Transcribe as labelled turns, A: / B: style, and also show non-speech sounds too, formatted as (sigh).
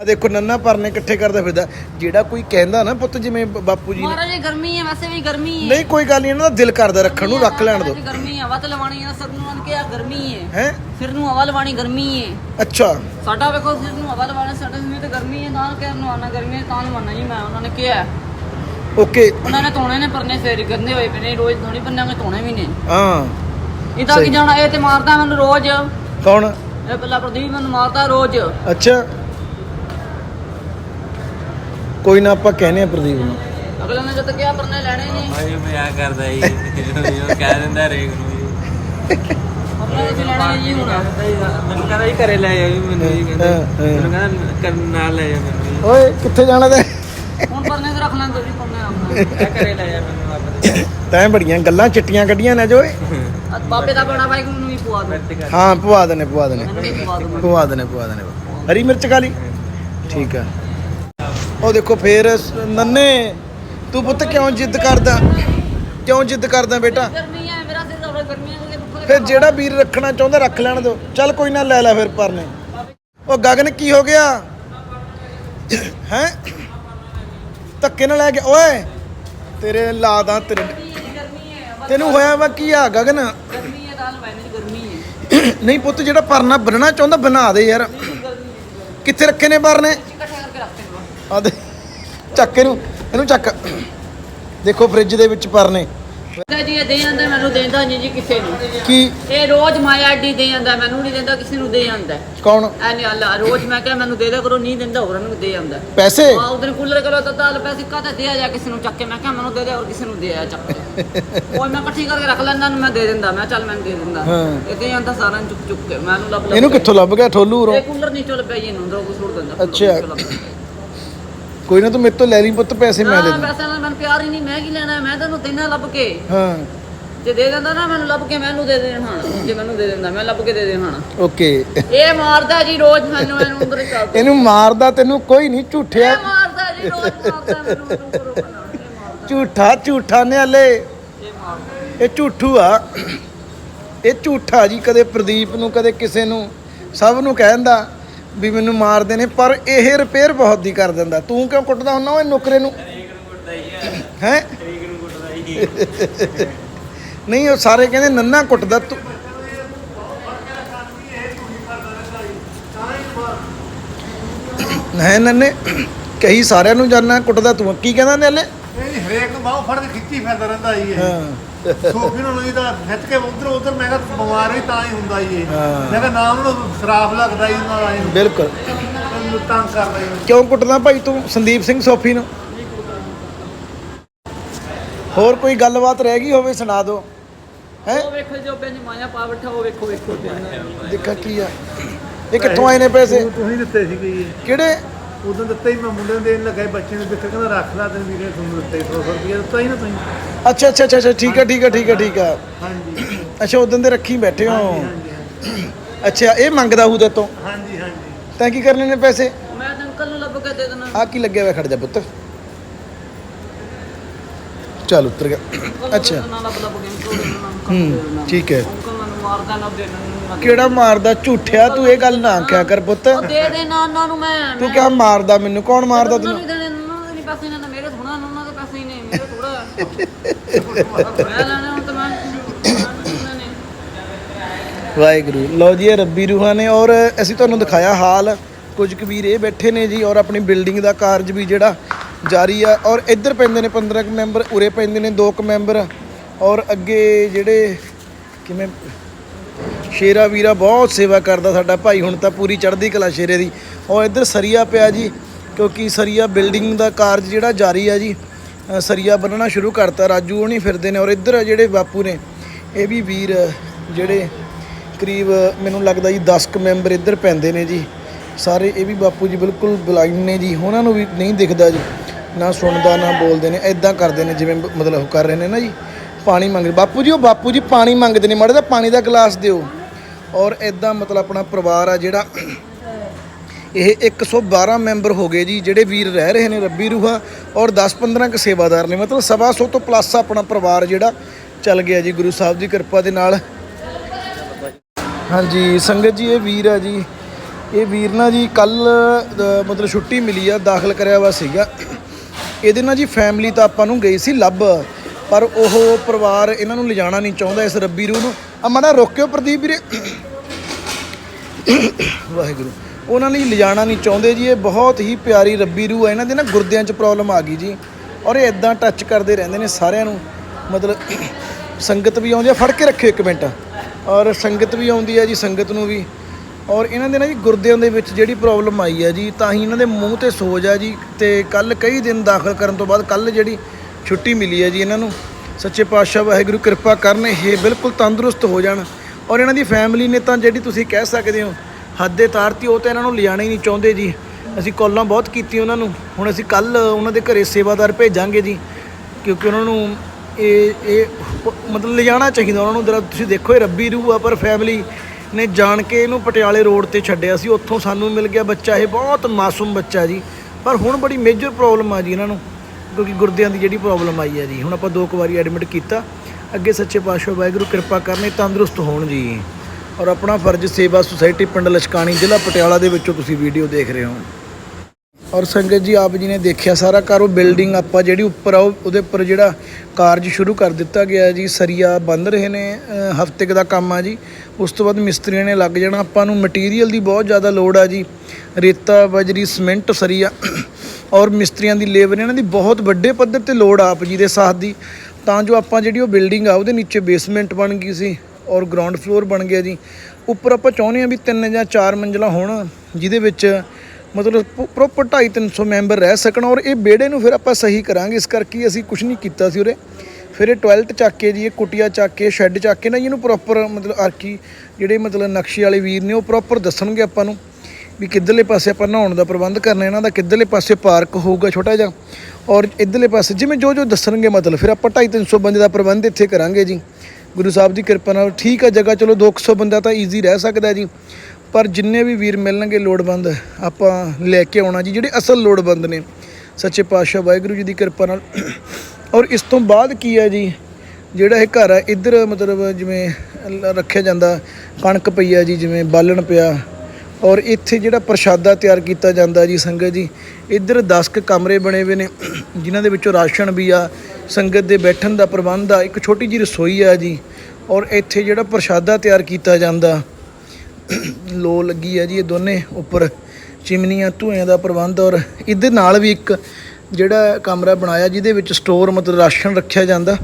A: ਆ ਦੇਖੋ ਨੰਨਾ ਪਰਨੇ ਇਕੱਠੇ ਕਰਦਾ ਫਿਰਦਾ। ਜਿਹੜਾ ਕੋਈ ਕਹਿੰਦਾ ਨਾ ਪੁੱਤ ਜਿਵੇਂ ਬਾਪੂ ਜੀ ਨੇ।
B: ਮਹਾਰਾਜ ਜੀ ਗਰਮੀ ਹੈ ਵੈਸੇ ਵੀ ਗਰਮੀ ਹੈ।
A: ਨਹੀਂ ਕੋਈ ਗੱਲ ਨਹੀਂ ਇਹਨਾਂ ਦਾ ਦਿਲ ਕਰਦਾ ਰੱਖਣ ਨੂੰ ਰੱਖ ਲੈਣ ਦੋ।
B: ਮਹਾਰਾਜ ਗਰਮੀ ਹੈ ਹਵਾ ਤੇ ਲਵਾਣੀ ਹੈ ਸਰ ਨੂੰ ਕਿ ਆ ਗਰਮੀ ਹੈ।
A: ਹੈ?
B: ਸਿਰ ਨੂੰ ਹਵਾ ਲਵਾਣੀ ਗਰਮੀ ਹੈ।
A: ਅੱਛਾ।
B: ਸਾਡਾ ਵੇਖੋ ਸਿਰ ਨੂੰ ਹਵਾ ਲਵਾਣਾ ਸਾਡੇ ਸਿਰ ਤੇ ਗਰਮੀ ਹੈ ਤਾਂ ਕਿ ਨਵਾਨਾ ਗਰਮੀ ਹੈ ਤਾਂ ਲਵਾਣਾ ਜੀ ਮੈਂ ਉਹਨਾਂ ਨੇ ਕਿਹਾ।
A: ਓਕੇ।
B: ਉਹਨਾਂ ਨੇ ਧੋਣੇ ਨੇ ਪਰਨੇ ਫੇਰ ਗੰਦੇ ਹੋਏ ਪਏ ਨੇ ਰੋਜ਼ ਧੋਣੀ ਵਿੱਚ ਧੋਣੇ ਵੀ ਨੇ।
A: ਹਾਂ।
B: ਇਹ ਤਾਂ ਕਿ ਜਾਣਾ ਇਹ ਤੇ ਮਾਰਦਾ ਮੈਨੂੰ ਰੋਜ਼। ਇਹ
A: ਕੌਣ
B: ਪਹਿਲਾਂ ਪ੍ਰਦੀਪ ਮੈਨੂੰ ਮਾਰਦਾ ਰੋਜ਼।
A: ਅੱਛਾ। ਕੋਈ ਨਾ ਆਪਾਂ ਕਹਿੰਦੇ ਆ ਪ੍ਰਦੀਪ ਨੂੰ।
B: ਅਗਲੇ ਨੇ ਜਦ ਕਿਹਾ ਪਰਨੇ ਲੈਣੇ ਨਹੀਂ।
C: ਭਾਈ ਮਜ਼ਾਕ ਕਰਦਾ ਜੀ। ਉਹ ਕਹਿ ਦਿੰਦਾ ਰੇਗ ਨੂੰ ਜੀ।
B: ਪਰਨੇ ਵਿੱਚ ਲੈਣੇ ਨਹੀਂ। ਜੀ ਹੁਣ
C: ਮੈਨੂੰ ਕਹਿੰਦਾ ਜੀ ਘਰੇ ਲੈ ਜਾਓ ਜੀ ਮੈਨੂੰ ਜੀ ਕਹਿੰਦਾ।
A: ਹਾਂ, ਹਾਂ।
C: ਮੈਨੂੰ ਕਹਿੰਦਾ ਕਰ- ਨਾਲ ਲੈ ਜਾਓ ਮੈਨੂੰ ਜੀ।
A: ਓਏ ਕਿੱਥੇ ਜਾਣਾ ਤੇ?
B: ਹੁਣ ਪਰਨੇ ਤੇ ਰੱਖ ਲੈਂਦੇ ਜੀ ਪਰਨੇ ਆਪਣੇ
C: ਮੈਂ ਘਰੇ ਲੈ ਜਾ ਮੈਨੂੰ ਆਪਣੇ
A: ਤੈਂ ਬੜੀਆਂ ਗੱਲਾਂ ਚਿੱਟੀਆਂ ਕੱਢੀਆਂ ਨੇ ਜੋ ਓਏ।
B: ਅੱਜ ਬਾਬੇ ਦਾ ਬਣਾ ਬਾਈਕ ਨੂੰ ਵੀ ਪਵਾ ਦੋ।
A: ਹਾਂ ਪਵਾ ਦਨੇ ਪਵਾ ਦਨੇ
B: ਪਵਾ
A: ਦਨੇ ਪਵਾ ਦਨੇ ਹਰੀ ਮਿਰਚ ਕਾਲੀ ਠੀਕ ਆ। ਉਹ ਦੇਖੋ ਫੇਰ ਨੰਨੇ ਤੂੰ ਪੁੱਤ ਕਿਉਂ ਜਿੱਦ ਕਰਦਾ? ਕਿਉਂ ਜਿੱਦ ਕਰਦਾ ਬੇਟਾ?
B: ਗਰਮੀ ਹੈ ਮੇਰਾ ਸਿਰ ਦੌੜ ਗਰਮੀ ਹੈ ਕਿਉਂਕਿ ਭੁੱਖ
A: ਫਿਰ ਜਿਹੜਾ ਵੀਰ ਰੱਖਣਾ ਚਾਹੁੰਦਾ ਰੱਖ ਲੈਣ ਦੋ। ਚੱਲ ਕੋਈ ਨਾ ਲੈ ਲੈ ਫਿਰ ਪਰਨੇ। ਉਹ ਗਗਨ ਕੀ ਹੋ ਗਿਆ? ਹੈ? ਧੱਕੇ ਨਾਲ ਲੈ ਗਿਆ। ਓਏ ਤੇਰੇ ਲਾਦਾ ਤੇਰੇ
B: ਗਰਮੀ ਹੈ
A: ਤੈਨੂੰ ਹੋਇਆ ਵਾ ਕੀ ਆ ਗਗਨ?
B: ਗਰਮੀ ਹੈ ਨਹੀਂ ਗਰਮੀ ਹੈ
A: ਨਹੀਂ ਪੁੱਤ ਜਿਹੜਾ ਪਰਨਾ ਬੰਨਣਾ ਚਾਹੁੰਦਾ ਬਣਾ ਦੇ ਯਾਰ। ਕਿੱਥੇ ਰੱਖੇ ਨੇ ਪਰਨੇ?
B: ਇਕੱਠੇ
A: ਆ ਦੇ ਚੱਕ ਇਹਨੂੰ ਇਹਨੂੰ ਚੱਕ। ਦੇਖੋ ਫ੍ਰਿਜ ਦੇ ਵਿੱਚ ਪਰਨੇ।
B: ਕਹਿੰਦਾ ਜੀ ਇਹ ਦੇ ਜਾਂਦਾ ਮੈਨੂੰ ਦੇਂਦਾ ਨਹੀਂ ਜੀ ਕਿਸੇ ਨੂੰ।
A: ਕੀ?
B: ਇਹ ਰੋਜ਼ ਮਾਇਆ ਅੱਡੀ ਦੇ ਜਾਂਦਾ ਮੈਨੂੰ ਨਹੀਂ ਦਿੰਦਾ ਕਿਸੇ ਨੂੰ ਦੇ ਜਾਂਦਾ
A: ਕੌਣ?
B: ਐ ਨਹੀਂ ਅੱਲਾ ਰੋਜ਼ ਮੈਂ ਕਿਹਾ ਮੈਨੂੰ ਦੇ ਦੇ ਕਰੋ ਨਹੀਂ ਦਿੰਦਾ ਹੋਰਾਂ ਨੂੰ ਦੇ ਜਾਂਦਾ
A: ਪੈਸੇ?
B: ਆ ਉਧਰ ਕੂਲਰ ਕਰੋ ਤਾਂ ਦਾਲ ਪੈਸੇ ਕਾਹਦਾ ਦਿਆ ਜਾ ਕਿਸੇ ਨੂੰ ਚੱਕ ਕੇ। ਮੈਂ ਕਿਹਾ ਮੈਨੂੰ ਦੇ ਦੇ ਔਰ ਕਿਸੇ ਨੂੰ ਦੇ ਆ ਚੱਕ ਕੇ। (laughs) ਉਹ ਮੈਂ ਇਕੱਠੀ ਕਰਕੇ ਰੱਖ ਲੈਂਦਾ ਨੂੰ ਮੈਂ ਦੇ ਦਿੰਦਾ। ਮੈਂ ਚੱਲ ਮੈਂ ਦੇ ਦਿੰਦਾ।
A: ਹਾਂ।
B: ਇਹ ਦੇ ਜਾਂਦਾ ਸਾਰਿਆਂ ਨੂੰ ਚੁੱਕ ਚੁੱਕ ਕੇ। ਮੈਨੂੰ ਲੱਭ ਲੱਭ
A: ਇਹਨੂੰ
B: ਕੇ।
A: ਕਿੱਥੋਂ ਲੱਭ ਗਿਆ? ਠੋਲੂ ਉਰੋਂ?
B: ਇਹ ਕੂਲਰ ਨਹੀਂ ਚੁੱਲ ਪਿਆ ਜੀ ਇਹਨੂੰ ਕੁਛ ਸੁੱਟ ਦਿੰਦਾ।
A: ਅੱਛਾ। ਕੋਈ ਨਾ ਤੂੰ ਮੇਰੇ ਤੋਂ ਲੈ ਲਈ ਪੁੱਤ ਪੈਸੇ ਮੈਂ ਦੇ
B: ਹਾਂ
A: ਦੂੰ।
B: ਪੈਸੇ ਨਾਲ ਮੈਨੂੰ ਪਿਆਰ ਹੀ ਨਹੀਂ ਮੈਂ ਕੀ ਲੈਣਾ ਮੈਂ ਤੈਨੂੰ ਦੇਣਾ ਲੱਭ ਕੇ।
A: ਹਾਂ।
B: ਜੇ ਦੇ ਦਿੰਦਾ ਨਾ ਮੈਨੂੰ ਲੱਭ ਕੇ ਮੈਨੂੰ ਦੇ ਦੇਣ ਹਾਂ। ਜੇ ਮੈਨੂੰ ਦੇ ਦਿੰਦਾ ਮੈਂ ਲੱਭ ਕੇ ਦੇ ਦੇਣ ਹਾਂ।
A: ਓਕੇ।
B: ਇਹ ਮਾਰਦਾ ਜੀ ਰੋਜ਼ ਮੈਨੂੰ ਇਹਨੂੰ ਅੰਦਰ ਹੀ ਚੱਲ
A: ਇਹਨੂੰ ਮਾਰਦਾ ਤੈਨੂੰ ਕੋਈ ਨਹੀਂ ਝੂਠਿਆ।
B: ਇਹ ਮਾਰਦਾ ਜੀ ਰੋਜ਼ ਮਾਰਦਾ ਮੈਨੂੰ ਇਹ ਮਾਰਦਾ।
A: ਝੂਠਾ ਝੂਠਾ ਨੇ ਹਲੇ।
B: ਇਹ ਮਾਰਦਾ
A: ਇਹ ਝੂਠੂ ਆ। ਇਹ ਝੂਠਾ ਜੀ ਕਦੇ ਪ੍ਰਦੀਪ ਨੂੰ ਕਦੇ ਕਿਸੇ ਨੂੰ। ਸਭ ਨੂੰ ਕਹਿੰਦਾ। ਵੀ ਮੈਨੂੰ ਮਾਰਦੇ ਨੇ, ਪਰ ਇਹ ਰਿਪੇਅਰ ਬਹੁਤ ਦੀ ਕਰ ਦਿੰਦਾ। ਤੂੰ ਕਿਉਂ ਕੁੱਟਦਾ ਹੁੰਨਾ ਓਏ ਨੁਕਰੇ ਨੂੰ?
C: ਰੇਗ
A: ਹੈ? ਨਹੀਂ, ਉਹ ਸਾਰੇ ਕਹਿੰਦੇ ਨੰਨਾ ਕੁੱਟਦਾ, ਤੂੰ ਨਹੀਂ ਨੰਨੇ? ਕਹੀ ਸਾਰਿਆਂ ਨੂੰ ਜਾਨਣਾ ਕੁੱਟਦਾ ਤੂੰ। ਕੀ ਕਹਿੰਦਾ ਨੇ ਹਲੇ
D: ਇਹ ਹਰੇਕ ਨੂੰ ਬਾਹੋਂ ਫੜ ਕੇ ਖਿੱਚੀ ਫਿਰਦਾ ਰਹਿੰਦਾ ਜੀ ਇਹ।
A: ਹਾਂ।
D: ਸੋਫੀ ਨੂੰ ਨਹੀਂ ਤਾਂ ਖਿੱਚ ਕੇ ਉਧਰ ਉਧਰ ਮੈਂ ਕਿਹਾ ਬਿਮਾਰ ਹੀ ਤਾਂ ਹੀ ਹੁੰਦਾ ਜੀ ਇਹ।
A: ਹਾਂ।
D: ਮੈਂ ਕਿਹਾ ਨਾ ਉਹਨੂੰ ਸਰਾਫ ਲੱਗਦਾ ਜੀ ਨਾਲ ਆਏ ਨੂੰ
A: ਬਿਲਕੁਲ।
D: ਤੰਗ ਕਰ ਰਹੀ ਨੂੰ।
A: ਕਿਉਂ ਕੁੱਟਦਾ ਭਾਈ ਤੂੰ ਸੰਦੀਪ ਸਿੰਘ ਸੋਫੀ ਨੂੰ? ਹੋਰ ਕੋਈ ਗੱਲਬਾਤ ਰਹਿ ਗਈ ਹੋਵੇ ਸੁਣਾ ਦਿਓ। ਹੈ?
B: ਉਹ ਵੇਖੋ ਜੋ ਬੈਂਜ ਮਾਇਆ ਪਾ ਬੈਠਾ ਉਹ ਵੇਖੋ ਵੇਖੋ।
A: ਦੇਖਾ ਕੀ ਆ। ਇਹ ਕਿੱਥੋਂ ਆਏ ਨੇ ਪੈਸੇ?
D: ਤੁਸੀਂ ਦਿੱਤੇ ਸੀਗੇ ਜੀ।
A: ਕਿਹੜੇ?
D: ਉਦੋਂ ਦਿੱਤੇ ਹੀ ਮੈਂ ਮੁੰਡੇ ਨੂੰ ਦੇਣ ਲੱਗਾ ਸੀ, ਬੱਚੇ ਨੂੰ ਦਿੱਤੇ ਕਹਿੰਦਾ ਰੱਖ ਲੈ ਤੇ ਵੀਰੇ ਤੁਹਾਨੂੰ ਦਿੱਤੇ 100 ਰੁਪਏ ਦਿੱਤਾ ਹੀ ਨਾ ਤੁਸੀਂ।
A: ਅੱਛਾ ਅੱਛਾ ਅੱਛਾ ਅੱਛਾ, ਠੀਕ ਆ ਠੀਕ ਆ ਠੀਕ ਆ ਠੀਕ ਆ।
D: ਹਾਂਜੀ।
A: ਅੱਛਾ ਉਦੋਂ ਦੇ ਰੱਖੀ ਬੈਠੇ ਹੋ।
D: ਹਾਂਜੀ
A: ਅੱਛਾ ਇਹ ਮੰਗਦਾ ਹੂ ਤੇ ਤੋਂ?
D: ਹਾਂਜੀ ਹਾਂਜੀ।
A: ਤੈਂ ਕੀ ਕਰਨੇ ਨੇ ਪੈਸੇ?
B: ਮੈਂ ਤਾਂ ਅੰਕਲ ਨੂੰ ਲੱਭ ਕੇ ਦੇ ਦੇਣਾ।
A: ਆ ਕੀ ਲੱਗਿਆ ਹੋਇਆ ਖੜ ਜਾ ਪੁੱਤ। ਚੱਲ ਉੱਤਰ ਗਿਆ। ਅੱਛਾ।
B: ਨਾ ਲੱਭ ਲੱਭ ਕੇ ਅੰਕਲ ਦੇ ਦੇਣਾ, ਅੰਕਲ
A: ਹੂੰ,
B: ਦੇ ਦੇਣਾ।
A: ਠੀਕ ਹੈ।
B: ਅੰਕਲ ਮਾਰਦਾ ਨਾ ਦੇ ਦੇਣਾ।
A: ਕਿਹੜਾ ਮਾਰਦਾ ਝੂਠਿਆ? ਤੂੰ ਇਹ ਗੱਲ ਨਾ ਕਿਆ ਕਰ ਪੁੱਤ।
B: ਉਹ ਦੇ ਦੇ ਨਾ ਉਹਨਾਂ ਨੂੰ ਮੈਂ
A: ਤੂੰ ਕਿਆ ਮਾਰਦਾ ਮੈਨੂੰ ਕੌਣ ਮਾਰਦਾ
B: ਉਹਨਾਂ
A: ਤੈਨੂੰ?
B: ਨੂੰ ਦੇਣੇ ਉਹਨਾਂ ਦੇ ਨਹੀਂ ਪੈਸੇ ਨੇ ਮੇਰੇ ਥੋੜਾ ਉਹਨਾਂ ਦੇ ਪੈਸੇ ਹੀ ਨੇ ਮੇਰੇ ਥੋੜਾ ਮੈਂ ਲੈਣਾ ਹੁਣ ਤਾਂ ਮੈਂ ਉਹਨਾਂ ਨੇ
A: ਵਾਹਿਗੁਰੂ। ਲਓ ਜੀ ਇਹ ਰੱਬੀ ਰੂਹਾਂ ਨੇ ਔਰ ਅਸੀਂ ਤੁਹਾਨੂੰ ਦਿਖਾਇਆ ਹਾਲ। ਕੁਝ ਕਬੀਰ ਇਹ ਬੈਠੇ ਨੇ ਜੀ ਔਰ ਆਪਣੀ ਬਿਲਡਿੰਗ ਦਾ ਕਾਰਜ ਵੀ ਜਿਹੜਾ ਜਾਰੀ ਆ ਔਰ ਇੱਧਰ ਪੈਂਦੇ ਨੇ 15 ਕੁ ਮੈਂਬਰ ਉਰੇ ਪੈਂਦੇ ਨੇ 2 ਕੁ ਮੈਂਬਰ ਔਰ ਅੱਗੇ ਜਿਹੜੇ ਕਿਵੇਂ ਸ਼ੇਰਾ ਵੀਰਾ ਬਹੁਤ ਸੇਵਾ ਕਰਦਾ ਸਾਡਾ ਭਾਈ ਹੁਣ ਤਾਂ ਪੂਰੀ ਚੜ੍ਹਦੀ ਕਲਾ ਸ਼ੇਰੇ ਦੀ। ਔਰ ਇੱਧਰ ਸਰੀਆ ਪਿਆ ਜੀ ਕਿਉਂਕਿ ਸਰੀਆ ਬਿਲਡਿੰਗ ਦਾ ਕਾਰਜ ਜਿਹੜਾ ਜਾਰੀ ਆ ਜੀ ਅ, ਸਰੀਆ ਬੰਨਣਾ ਸ਼ੁਰੂ ਕਰਤਾ ਰਾਜੂ ਨਹੀਂ ਫਿਰਦੇ ਨੇ ਔਰ ਇੱਧਰ ਜਿਹੜੇ ਬਾਪੂ ਨੇ ਇਹ ਵੀ ਵੀਰ ਜਿਹੜੇ ਕਰੀਬ ਮੈਨੂੰ ਲੱਗਦਾ ਜੀ 10 ਕੁ ਮੈਂਬਰ ਇੱਧਰ ਪੈਂਦੇ ਨੇ ਜੀ। ਸਾਰੇ ਇਹ ਵੀ ਬਾਪੂ ਜੀ ਬਿਲਕੁਲ ਬਲਾਈਂਡ ਨੇ ਜੀ ਉਹਨਾਂ ਨੂੰ ਵੀ ਨਹੀਂ ਦਿਖਦਾ ਜੀ ਨਾ ਸੁਣਦਾ ਨਾ ਬੋਲਦੇ ਨੇ ਐਦਾਂ ਕਰਦੇ ਨੇ ਜਿਵੇਂ ਮਤਲਬ ਉਹ ਕਰ ਰਹੇ ਨੇ ਨਾ ਜੀ ਪਾਣੀ ਮੰਗਦੇ ਬਾਪੂ ਜੀ ਉਹ ਬਾਪੂ ਜੀ ਪਾਣੀ ਮੰਗਦੇ ਨੇ ਮਾੜਾ ਜਿਹਾ ਪਾਣੀ ਦਾ ਗਲਾਸ ਦਿਓ। ਔਰ ਐਦਾਂ ਮਤਲਬ ਆਪਣਾ ਪਰਿਵਾਰ ਆ ਜਿਹੜਾ ਇਹ 112 ਮੈਂਬਰ ਹੋ ਗਏ ਜੀ, ਜਿਹੜੇ ਵੀਰ ਰਹਿ ਰਹੇ ਨੇ ਰੱਬੀ ਰੂਹਾਂ ਔਰ 10-15 ਕ ਸੇਵਾਦਾਰ ਨੇ। ਮਤਲਬ ਸਵਾ ਸੌ ਤੋਂ ਪਲੱਸ ਆਪਣਾ ਪਰਿਵਾਰ ਜਿਹੜਾ ਚੱਲ ਗਿਆ ਜੀ, ਗੁਰੂ ਸਾਹਿਬ ਦੀ ਕਿਰਪਾ ਦੇ ਨਾਲ। ਹਾਂਜੀ, ਸੰਗਤ ਜੀ, ਇਹ ਵੀਰ ਆ ਜੀ। ਇਹ ਵੀਰ ਨਾ ਜੀ, ਕੱਲ ਮਤਲਬ ਛੁੱਟੀ ਮਿਲੀ ਆ, ਦਾਖਲ ਕਰਿਆ ਵਾ ਸੀਗਾ। ਇਹਦੇ ਨਾਲ ਜੀ ਫੈਮਿਲੀ ਤਾਂ ਆਪਾਂ ਨੂੰ ਗਈ ਸੀ ਲੱਭ, ਪਰ ਉਹ ਪਰਿਵਾਰ ਇਹਨਾਂ ਨੂੰ ਲਿਜਾਣਾ ਨਹੀਂ ਚਾਹੁੰਦਾ ਇਸ ਰੱਬੀ ਰੂਹ ਨੂੰ। ਆ ਮਾੜਾ ਰੋਕਿਓ ਪ੍ਰਦੀਪ ਵੀਰੇ। ਵਾਹਿਗੁਰੂ। ਉਹਨਾਂ ਲਈ ਲਿਜਾਣਾ ਨਹੀਂ ਚਾਹੁੰਦੇ ਜੀ, ਇਹ ਬਹੁਤ ਹੀ ਪਿਆਰੀ ਰੱਬੀ ਰੂਹ ਹੈ ਇਹਨਾਂ ਦੇ ਨਾ ਗੁਰਦਿਆਂ 'ਚ ਪ੍ਰੋਬਲਮ ਆ ਗਈ ਜੀ। ਔਰ ਇਹ ਇਦਾਂ ਟੱਚ ਕਰਦੇ ਰਹਿੰਦੇ ਨੇ ਸਾਰਿਆਂ ਨੂੰ। ਮਤਲਬ ਸੰਗਤ ਵੀ ਆਉਂਦੀ ਆ, ਫੜ ਕੇ ਰੱਖਿਓ ਇੱਕ ਮਿੰਟ। ਔਰ ਸੰਗਤ ਵੀ ਆਉਂਦੀ ਹੈ ਜੀ, ਸੰਗਤ ਨੂੰ ਵੀ। ਔਰ ਇਹਨਾਂ ਦੇ ਨਾ ਜੀ ਗੁਰਦਿਆਂ ਦੇ ਵਿੱਚ ਜਿਹੜੀ ਪ੍ਰੋਬਲਮ ਆਈ ਆ ਜੀ, ਤਾਂ ਹੀ ਇਹਨਾਂ ਦੇ ਮੂੰਹ ਤੇ ਸੋਜ ਆ ਜੀ। ਤੇ ਕੱਲ ਕਈ ਦਿਨ ਦਾਖਲ ਕਰਨ ਤੋਂ ਬਾਅਦ ਕੱਲ ਜਿਹੜੀ ਛੁੱਟੀ ਮਿਲੀ ਹੈ ਜੀ ਇਹਨਾਂ ਨੂੰ। ਸੱਚੇ ਪਾਤਸ਼ਾਹ ਵਾਹਿਗੁਰੂ ਕਿਰਪਾ ਕਰਨ, ਇਹ ਬਿਲਕੁਲ ਤੰਦਰੁਸਤ ਹੋ ਜਾਣ। ਔਰ ਇਹਨਾਂ ਦੀ ਫੈਮਿਲੀ ਨੇ ਤਾਂ ਜਿਹੜੀ ਤੁਸੀਂ ਕਹਿ ਸਕਦੇ ਹੋ, ਹੱਦੇ ਤਾਰਤੀ, ਉਹ ਤਾਂ ਇਹਨਾਂ ਨੂੰ ਲਿਜਾਣਾ ਹੀ ਨਹੀਂ ਚਾਹੁੰਦੇ ਜੀ। ਅਸੀਂ ਕਾਲਾਂ ਬਹੁਤ ਕੀਤੀ ਉਹਨਾਂ ਨੂੰ। ਹੁਣ ਅਸੀਂ ਕੱਲ ਉਹਨਾਂ ਦੇ ਘਰੇ ਸੇਵਾਦਾਰ ਭੇਜਾਂਗੇ ਜੀ, ਕਿਉਂਕਿ ਉਹਨਾਂ ਨੂੰ ਇਹ ਇਹ ਮਤਲਬ ਲਿਜਾਣਾ ਚਾਹੀਦਾ ਉਹਨਾਂ ਨੂੰ। ਜਰਾ ਤੁਸੀਂ ਦੇਖੋ, ਇਹ ਰੱਬੀ ਰੂਹ ਆ, ਪਰ ਫੈਮਿਲੀ ਨੇ ਜਾਣ ਕੇ ਇਹਨੂੰ ਪਟਿਆਲੇ ਰੋਡ ਤੇ ਛੱਡਿਆ ਸੀ। ਉੱਥੋਂ ਸਾਨੂੰ ਮਿਲ ਗਿਆ ਬੱਚਾ, ਇਹ ਬਹੁਤ ਮਾਸੂਮ ਬੱਚਾ ਜੀ। ਪਰ ਹੁਣ ਬੜੀ ਮੇਜਰ ਪ੍ਰੋਬਲਮ ਆ ਜੀ ਇਹਨਾਂ ਨੂੰ। ਕਿਉਂਕਿ ਗੁਰਦਿਆਂ ਦੀ ਜਿਹੜੀ ਪ੍ਰੋਬਲਮ ਆਈ ਹੈ ਜੀ। ਹੁਣ ਆਪਾਂ ਦੋ ਕੁ ਵਾਰੀ ਐਡਮਿਟ ਕੀਤਾ। ਅੱਗੇ ਸੱਚੇ ਪਾਤਸ਼ਾਹ ਵਾਹਿਗੁਰੂ ਕਿਰਪਾ ਕਰਨੀ, ਤੰਦਰੁਸਤ ਹੋਣ ਜੀ। ਔਰ ਆਪਣਾ ਫਰਜ਼ ਸੇਵਾ ਸੁਸਾਇਟੀ ਪਿੰਡ ਲਸ਼ਕਾਣੀ, ਜ਼ਿਲ੍ਹਾ ਪਟਿਆਲਾ ਦੇ ਵਿੱਚੋਂ ਤੁਸੀਂ ਵੀਡੀਓ ਦੇਖ ਰਹੇ ਹੋ। ਔਰ ਸੰਗਤ ਜੀ, ਆਪ ਜੀ ਨੇ ਦੇਖਿਆ ਸਾਰਾ ਘਰ, ਉਹ ਬਿਲਡਿੰਗ ਆਪਾਂ ਜਿਹੜੀ ਉੱਪਰ ਆ, ਉਹ- ਉਹਦੇ ਉੱਪਰ ਜਿਹੜਾ ਕਾਰਜ ਸ਼ੁਰੂ ਕਰ ਦਿੱਤਾ ਗਿਆ ਜੀ। ਸਰੀਆ ਬੰਨ ਰਹੇ ਨੇ ਹਫ਼ਤੇ ਦਾ ਕੰਮ ਆ ਜੀ। ਉਸ ਤੋਂ ਬਾਅਦ ਮਿਸਤਰੀਆਂ ਨੇ ਲੱਗ ਜਾਣਾ। ਆਪਾਂ ਨੂੰ ਮਟੀਰੀਅਲ ਦੀ ਬਹੁਤ ਜ਼ਿਆਦਾ ਲੋੜ ਆ ਜੀ। ਰੇਤਾ, ਬਜਰੀ ਸਿਮੈਂਟ ਸਰੀਆ ਔਰ ਮਿਸਤਰੀਆਂ ਦੀ ਲੇਬਰ ਇਹਨਾਂ ਦੀ ਬਹੁਤ ਵੱਡੇ ਪੱਧਰ ਤੇ ਲੋੜ ਆਪ ਜੀ ਦੇ ਸਾਥ ਦੀ। ਤਾਂ ਜੋ ਆਪਾਂ ਜਿਹੜੀ ਉਹ ਬਿਲਡਿੰਗ ਆ, ਉਹਦੇ ਨੀਚੇ ਬੇਸਮੈਂਟ ਬਣ ਗਈ ਸੀ ਔਰ ਗਰਾਊਂਡ ਫਲੋਰ ਬਣ ਗਿਆ ਜੀ। ਉੱਪਰ ਆਪਾਂ ਚਾਹੁੰਦੇ ਆ ਵੀ ਤਿੰਨ ਜਾਂ ਚਾਰ ਮੰਜ਼ਲਾ ਹੋਣ, ਜਿਹਦੇ ਵਿੱਚ ਮਤਲਬ ਪ੍ਰੋਪਰ 2.5 300 ਮੈਂਬਰ ਰਹਿ ਸਕਣ ਔਰ ਇਹ ਬੇੜੇ ਨੂੰ ਫਿਰ ਆਪਾਂ ਸਹੀ ਕਰਾਂਗੇ, ਇਸ ਕਰਕੇ ਅਸੀਂ ਕੁਝ ਨਹੀਂ ਕੀਤਾ ਸੀ ਉਰੇ। ਫਿਰ ਇਹ ਟਾਇਲਟ ਚੱਕ ਕੇ ਜੀ, ਇਹ ਕੁਟੀਆ ਚੱਕ ਕੇ ਸ਼ੈੱਡ ਚੱਕ ਕੇ ਨਾ ਜੀ ਇਹਨੂੰ ਪ੍ਰੋਪਰ ਮਤਲਬ ਆਰਕੀ, ਜਿਹੜੇ ਮਤਲਬ ਨਕਸ਼ੇ ਵਾਲੇ ਵੀਰ ਨੇ ਉਹ ਪ੍ਰੋਪਰ ਦੱਸਣਗੇ ਆਪਾਂ ਨੂੰ। ਵੀ ਕਿੱਧਰਲੇ ਪਾਸੇ ਆਪਾਂ ਨਹਾਉਣ ਦਾ ਪ੍ਰਬੰਧ ਕਰਨਾ, ਇਹਨਾਂ ਦਾ ਕਿੱਧਰਲੇ ਪਾਸੇ ਪਾਰਕ ਹੋਊਗਾ ਛੋਟਾ ਜਿਹਾ, ਔਰ ਇੱਧਰਲੇ ਪਾਸੇ ਜਿਵੇਂ ਜੋ ਜੋ ਦੱਸਣਗੇ ਮਤਲਬ, ਫਿਰ ਆਪਾਂ 2.5 300 ਬੰਦੇ ਦਾ ਪ੍ਰਬੰਧ ਇੱਥੇ ਕਰਾਂਗੇ ਜੀ। ਗੁਰੂ ਸਾਹਿਬ ਦੀ ਕਿਰਪਾ ਨਾਲ ਠੀਕ ਆ ਜਗ੍ਹਾ, ਚਲੋ 200 ਬੰਦਾ ਤਾਂ ਈਜ਼ੀ ਰਹਿ ਸਕਦਾ ਜੀ। ਪਰ ਜਿੰਨੇ ਵੀ ਵੀਰ ਮਿਲਣਗੇ ਲੋੜਵੰਦ, ਆਪਾਂ ਲੈ ਕੇ ਆਉਣਾ ਜੀ, ਜਿਹੜੇ ਅਸਲ ਲੋੜਵੰਦ ਨੇ। ਸੱਚੇ ਪਾਤਸ਼ਾਹ ਵਾਹਿਗੁਰੂ ਜੀ ਦੀ ਕਿਰਪਾ ਨਾਲ। ਔਰ ਇਸ ਤੋਂ ਬਾਅਦ ਕੀ ਹੈ ਜੀ, ਜਿਹੜਾ ਇਹ ਘਰ ਆ, ਇੱਧਰ ਮਤਲਬ ਜਿਵੇਂ ਰੱਖਿਆ ਜਾਂਦਾ, ਕਣਕ ਪਈ ਆ ਜੀ, ਜਿਵੇਂ ਬਾਲਣ ਪਿਆ ਔਰ ਇੱਥੇ ਜਿਹੜਾ ਪ੍ਰਸ਼ਾਦਾ ਤਿਆਰ ਕੀਤਾ ਜਾਂਦਾ ਜੀ ਸੰਗਤ ਜੀ, ਇੱਧਰ 10 ਕੁ ਕਮਰੇ ਬਣੇ ਹੋਏ ਨੇ, ਜਿਨ੍ਹਾਂ ਦੇ ਵਿੱਚੋਂ ਰਾਸ਼ਨ ਵੀ ਆ, ਸੰਗਤ ਦੇ ਬੈਠਣ ਦਾ ਪ੍ਰਬੰਧ ਆ, ਇੱਕ ਛੋਟੀ ਜਿਹੀ ਰਸੋਈ ਆ ਜੀ, ਔਰ ਇੱਥੇ ਜਿਹੜਾ ਪ੍ਰਸ਼ਾਦਾ ਤਿਆਰ ਕੀਤਾ ਜਾਂਦਾ, ਲੋ ਲੱਗੀ ਆ ਜੀ ਇਹ ਦੋਨੇ ਉੱਪਰ, ਚਿਮਨੀਆਂ ਧੂਆਂ ਦਾ ਪ੍ਰਬੰਧ, ਔਰ ਇਹਦੇ ਨਾਲ ਵੀ ਇੱਕ ਜਿਹੜਾ ਕਮਰਾ ਬਣਾਇਆ, ਜਿਹਦੇ ਵਿੱਚ ਸਟੋਰ ਮਤਲਬ ਰਾਸ਼ਨ ਰੱਖਿਆ ਜਾਂਦਾ